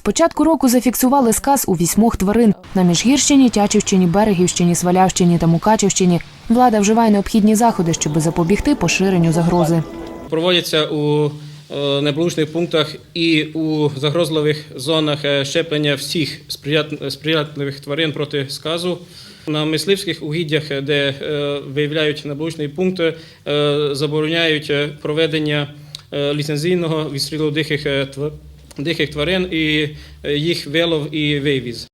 З початку року зафіксували сказ у вісьмох тварин на Міжгірщині, Тячівщині, Берегівщині, Свалявщині та Мукачівщині. Влада вживає необхідні заходи, щоб запобігти поширенню загрози. Проводяться у е, неблагополучних пунктах і у загрозливих зонах е, щеплення всіх сприят- сприятливих тварин проти сказу. На мисливських угіддях, е, де виявляють неблагополучний пункт, забороняють проведення ліцензійного відстрілу диких, е, тва- диких тварин і е, їх вилов і вивіз.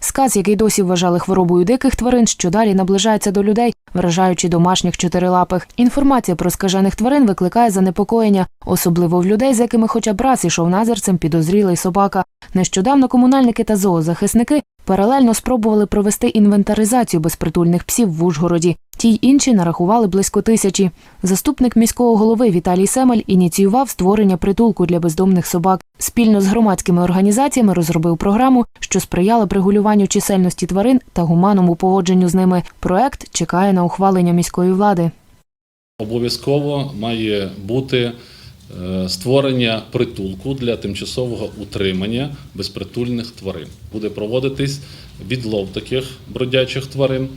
Сказ, який досі вважали хворобою диких тварин, що далі наближається до людей, вражаючи домашніх чотирилапих. Інформація про скажених тварин викликає занепокоєння, особливо в людей, з якими хоча б раз ішов назерцем підозрілий собака. Нещодавно комунальники та зоозахисники паралельно спробували провести інвентаризацію безпритульних псів в Ужгороді. Ті й інші нарахували близько тисячі. Заступник міського голови Віталій Семель ініціював створення притулку для бездомних собак. Спільно з громадськими організаціями розробив програму, що сприяла б регулюванню чисельності тварин та гуманному поводженню з ними. Проект чекає на ухвалення міської влади. Обов'язково має бути створення притулку для тимчасового утримання безпритульних тварин. Буде проводитись відлов таких бродячих тварин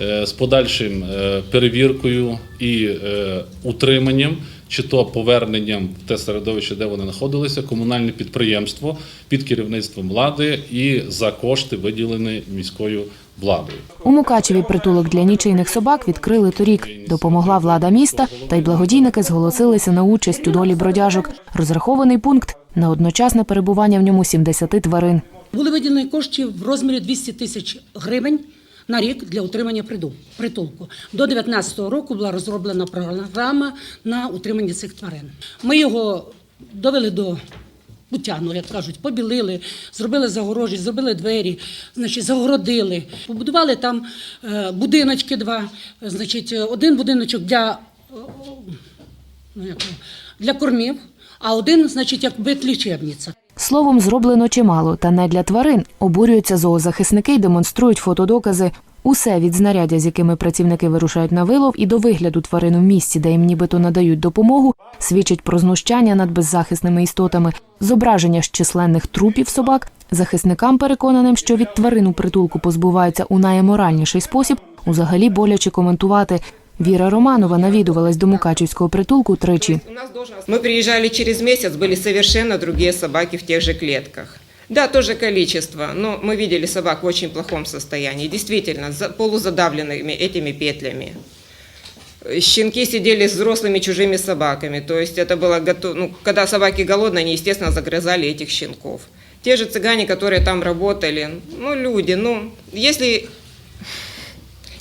е, з подальшим е, перевіркою і е, утриманням, чи то поверненням в те середовище, де вони знаходилися, комунальне підприємство під керівництвом влади і за кошти, виділені міською владою. У Мукачеві притулок для нічийних собак відкрили торік. Допомогла влада міста, та й благодійники зголосилися на участь у долі бродяжок. Розрахований пункт на одночасне перебування в ньому 70 тварин. Були виділені кошти в розмірі 200 тисяч гривень на рік для утримання притулку. До 2019 року була розроблена програма на утримання цих тварин. Ми його довели до буття, ну, як кажуть, побілили, зробили загорожі, зробили двері, значить, загородили. Побудували там е, будиночки два, значить, один будиночок для е, ну, для кормів, а один, значить, як ветлічебниця. Словом, зроблено чимало, та не для тварин. Обурюються зоозахисники й демонструють фотодокази. Усе від знаряддя, з якими працівники вирушають на вилов, і до вигляду тварин у місці, де їм нібито надають допомогу, свідчить про знущання над беззахисними істотами. Зображення з численних трупів собак захисникам переконаним, що від тварин у притулку позбуваються у найаморальніший спосіб, узагалі боляче коментувати. Віра Романова навідувалась до Мукачівського притулку тричі. Мы приезжали через месяц, были совершенно другие собаки в тех же клетках. Да, тоже количество, но мы видели собак в очень плохом состоянии, действительно, за- полузадавленными этими петлями. Щенки сидели с взрослыми чужими собаками, то есть это было готово, ну, когда собаки голодные, они, естественно, загрызали этих щенков. Те же цыгане, которые там работали, ну, люди, ну, если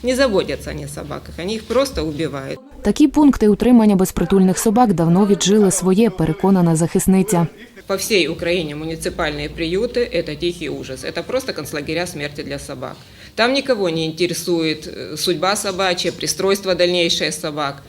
не заботятся они о собаках, они их просто убивают. Такі пункти утримання безпритульних собак давно віджили своє, переконана захисниця. По всей Украине муниципальные приюты – это тихий ужас. Это просто концлагеря смерти для собак. Там никого не интересует э, судьба собачья, пристройство дальнейшее собак.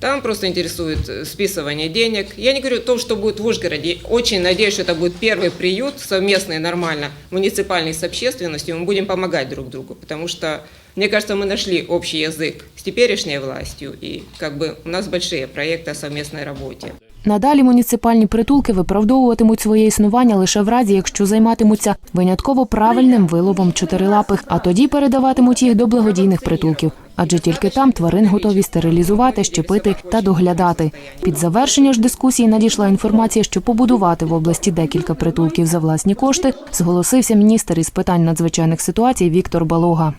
Там просто интересует э, списывание денег. Я не говорю о том, что будет в Ужгороде. Очень надеюсь, что это будет первый приют совместный, нормально, муниципальный с общественностью. Мы будем помогать друг другу, потому что, мне кажется, мы нашли общий язык с теперешней властью. И как бы у нас большие проекты о совместной работе. Надалі муніципальні притулки виправдовуватимуть своє існування лише в разі, якщо займатимуться винятково правильним виловом чотирилапих, а тоді передаватимуть їх до благодійних притулків. Адже тільки там тварин готові стерилізувати, щепити та доглядати. Під завершення ж дискусії надійшла інформація, що побудувати в області декілька притулків за власні кошти зголосився міністр із питань надзвичайних ситуацій Віктор Балога.